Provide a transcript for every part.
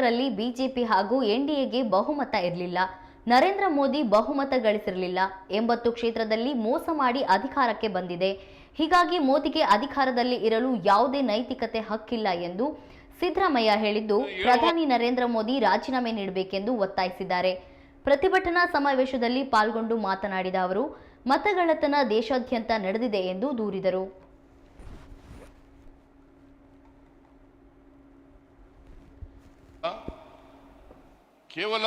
ರಲ್ಲಿ ಬಿಜೆಪಿ ಹಾಗೂ ಎನ್ಡಿಎಗೆ ಬಹುಮತ ಇರಲಿಲ್ಲ. ನರೇಂದ್ರ ಮೋದಿ ಬಹುಮತ ಗಳಿಸಿರಲಿಲ್ಲ. ಎಂಬತ್ತು ಕ್ಷೇತ್ರದಲ್ಲಿ ಮೋಸ ಮಾಡಿ ಅಧಿಕಾರಕ್ಕೆ ಬಂದಿದೆ. ಹೀಗಾಗಿ ಮೋದಿಗೆ ಅಧಿಕಾರದಲ್ಲಿ ಇರಲು ಯಾವುದೇ ನೈತಿಕತೆ ಹಕ್ಕಿಲ್ಲ ಎಂದು ಸಿದ್ದರಾಮಯ್ಯ ಹೇಳಿದ್ದು, ಪ್ರಧಾನಿ ನರೇಂದ್ರ ಮೋದಿ ರಾಜೀನಾಮೆ ನೀಡಬೇಕೆಂದು ಒತ್ತಾಯಿಸಿದ್ದಾರೆ. ಪ್ರತಿಭಟನಾ ಸಮಾವೇಶದಲ್ಲಿ ಪಾಲ್ಗೊಂಡು ಮಾತನಾಡಿದ ಅವರು ಮತಗಳತನ ದೇಶಾದ್ಯಂತ ನಡೆದಿದೆ ಎಂದು ದೂರಿದರು. ಕೇವಲ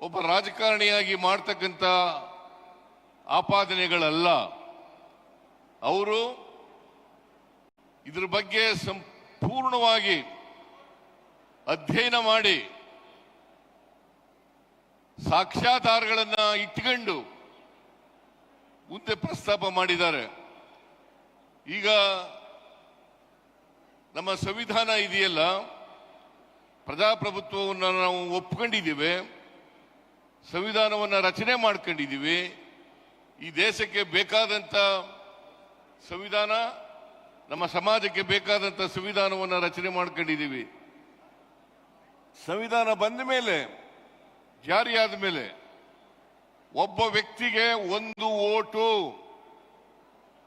ಒಬ್ಬ ರಾಜಕಾರಣಿಯಾಗಿ ಮಾಡ್ತಕ್ಕಂಥ ಆಪಾದನೆಗಳಲ್ಲ. ಅವರು ಇದ್ರ ಬಗ್ಗೆ ಸಂಪೂರ್ಣವಾಗಿ ಅಧ್ಯಯನ ಮಾಡಿ ಸಾಕ್ಷ್ಯಾಧಾರಗಳನ್ನು ಇಟ್ಕೊಂಡು ಮುಂದೆ ಪ್ರಸ್ತಾಪ ಮಾಡಿದ್ದಾರೆ. ಈಗ ನಮ್ಮ ಸಂವಿಧಾನ ಇದೆಯಲ್ಲ ಪ್ರಜಾಪ್ರಭುತ್ವವನ್ನು ನಾವು ಒಪ್ಕೊಂಡಿದ್ದೀವಿ, ಸಂವಿಧಾನವನ್ನು ರಚನೆ ಮಾಡ್ಕೊಂಡಿದ್ದೀವಿ, ಈ ದೇಶಕ್ಕೆ ಬೇಕಾದಂಥ ಸಂವಿಧಾನ, ನಮ್ಮ ಸಮಾಜಕ್ಕೆ ಬೇಕಾದಂಥ ಸಂವಿಧಾನವನ್ನು ರಚನೆ ಮಾಡ್ಕೊಂಡಿದ್ದೀವಿ. ಸಂವಿಧಾನ ಬಂದ ಮೇಲೆ, ಜಾರಿಯಾದ ಮೇಲೆ, ಒಬ್ಬ ವ್ಯಕ್ತಿಗೆ ಒಂದು ಓಟು,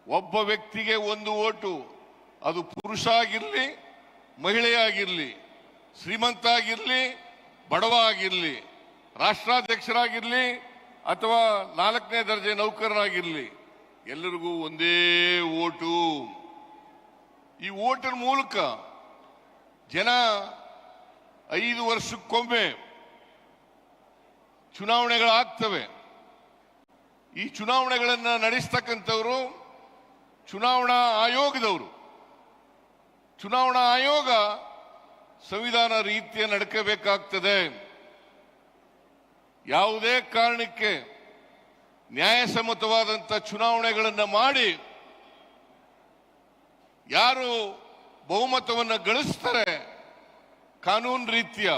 ಒಬ್ಬ ವ್ಯಕ್ತಿಗೆ ಒಂದು ಓಟು, ಅದು ಪುರುಷ ಆಗಿರಲಿ ಮಹಿಳೆಯಾಗಿರ್ಲಿ ಶ್ರೀಮಂತ ಆಗಿರಲಿ ಬಡವ ಆಗಿರಲಿ ರಾಷ್ಟ್ರಾಧ್ಯಕ್ಷರಾಗಿರಲಿ, ಅಥವಾ ನಾಲ್ಕನೇ ದರ್ಜೆ ನೌಕರರಾಗಿರಲಿ, ಎಲ್ಲರಿಗೂ ಒಂದೇ ಓಟು. ಈ ಓಟಿನ ಮೂಲಕ ಜನ ಐದು ವರ್ಷಕ್ಕೊಮ್ಮೆ ಚುನಾವಣೆಗಳಾಗ್ತವೆ. ಈ ಚುನಾವಣೆಗಳನ್ನು ನಡೆಸ್ತಕ್ಕಂಥವರು ಚುನಾವಣಾ ಆಯೋಗದವರು. ಚುನಾವಣಾ ಆಯೋಗ ಸಂವಿಧಾನ ರೀತಿಯ ನಡ್ಕಬೇಕಾಗ್ತದೆ. ಯಾವುದೇ ಕಾರಣಕ್ಕೆ ನ್ಯಾಯಸಮ್ಮತವಾದಂಥ ಚುನಾವಣೆಗಳನ್ನು ಮಾಡಿ ಯಾರು ಬಹುಮತವನ್ನು ಗಳಿಸ್ತಾರೆ ಕಾನೂನು ರೀತಿಯ,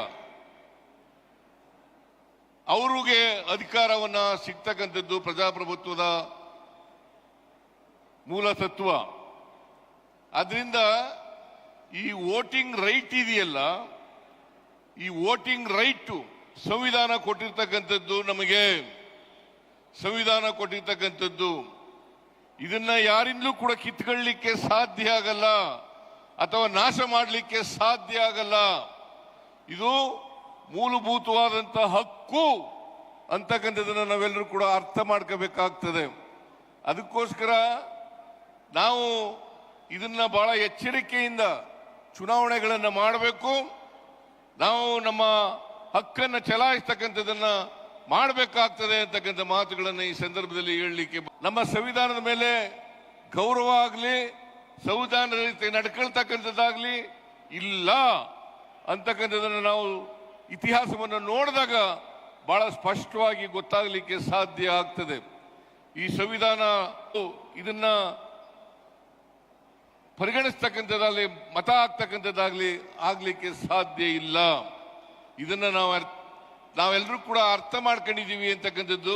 ಅವರಿಗೆ ಅಧಿಕಾರವನ್ನ ಸಿಗ್ತಕ್ಕಂಥದ್ದು ಪ್ರಜಾಪ್ರಭುತ್ವದ ಮೂಲ ತತ್ವ. ಅದರಿಂದ ಈ ವೋಟಿಂಗ್ ರೈಟ್ ಇದೆಯಲ್ಲ, ಈ ವೋಟಿಂಗ್ ರೈಟು ಸಂವಿಧಾನ ಕೊಟ್ಟಿರ್ತಕ್ಕಂಥದ್ದು ನಮಗೆ, ಸಂವಿಧಾನ ಕೊಟ್ಟಿರ್ತಕ್ಕಂಥದ್ದು. ಇದನ್ನ ಯಾರಿಂದಲೂ ಕೂಡ ಕಿತ್ಕೊಳ್ಳಿಕ್ಕೆ ಸಾಧ್ಯ ಆಗಲ್ಲ, ಅಥವಾ ನಾಶ ಮಾಡಲಿಕ್ಕೆ ಸಾಧ್ಯ ಆಗಲ್ಲ. ಇದು ಮೂಲಭೂತವಾದಂತ ಹಕ್ಕು ಅಂತಕ್ಕಂಥದ್ದನ್ನು ನಾವೆಲ್ಲರೂ ಕೂಡ ಅರ್ಥ ಮಾಡ್ಕೋಬೇಕಾಗ್ತದೆ. ಅದಕ್ಕೋಸ್ಕರ ನಾವು ಇದನ್ನ ಬಹಳ ಎಚ್ಚರಿಕೆಯಿಂದ ಚುನಾವಣೆಗಳನ್ನು ಮಾಡಬೇಕು. ನಾವು ನಮ್ಮ ಹಕ್ಕನ್ನು ಚಲಾಯಿಸ್ತಕ್ಕಂಥದ್ದನ್ನು ಮಾಡಬೇಕಾಗ್ತದೆ ಅಂತಕ್ಕಂಥ ಮಾತುಗಳನ್ನು ಈ ಸಂದರ್ಭದಲ್ಲಿ ಹೇಳಲಿಕ್ಕೆ ನಮ್ಮ ಸಂವಿಧಾನದ ಮೇಲೆ ಗೌರವ ಆಗಲಿ, ಸಂವಿಧಾನದ ರೀತಿ ನಡ್ಕೊಳ್ತಕ್ಕಂಥದ್ದಾಗಲಿ ಇಲ್ಲ ಅಂತಕ್ಕಂಥದ್ದನ್ನು ನಾವು ಇತಿಹಾಸವನ್ನು ನೋಡಿದಾಗ ಬಹಳ ಸ್ಪಷ್ಟವಾಗಿ ಗೊತ್ತಾಗಲಿಕ್ಕೆ ಸಾಧ್ಯ ಆಗ್ತದೆ. ಈ ಸಂವಿಧಾನ ಇದನ್ನ ಪರಿಗಣಿಸ್ತಕ್ಕಂಥದ್ದಾಗಲಿ ಮತ ಆಗ್ತಕ್ಕಂಥದ್ದಾಗಲಿ ಆಗಲಿಕ್ಕೆ ಸಾಧ್ಯ ಇಲ್ಲ. ಇದನ್ನು ನಾವು ನಾವೆಲ್ಲರೂ ಕೂಡ ಅರ್ಥ ಮಾಡ್ಕೊಂಡಿದ್ದೀವಿ ಅಂತಕ್ಕಂಥದ್ದು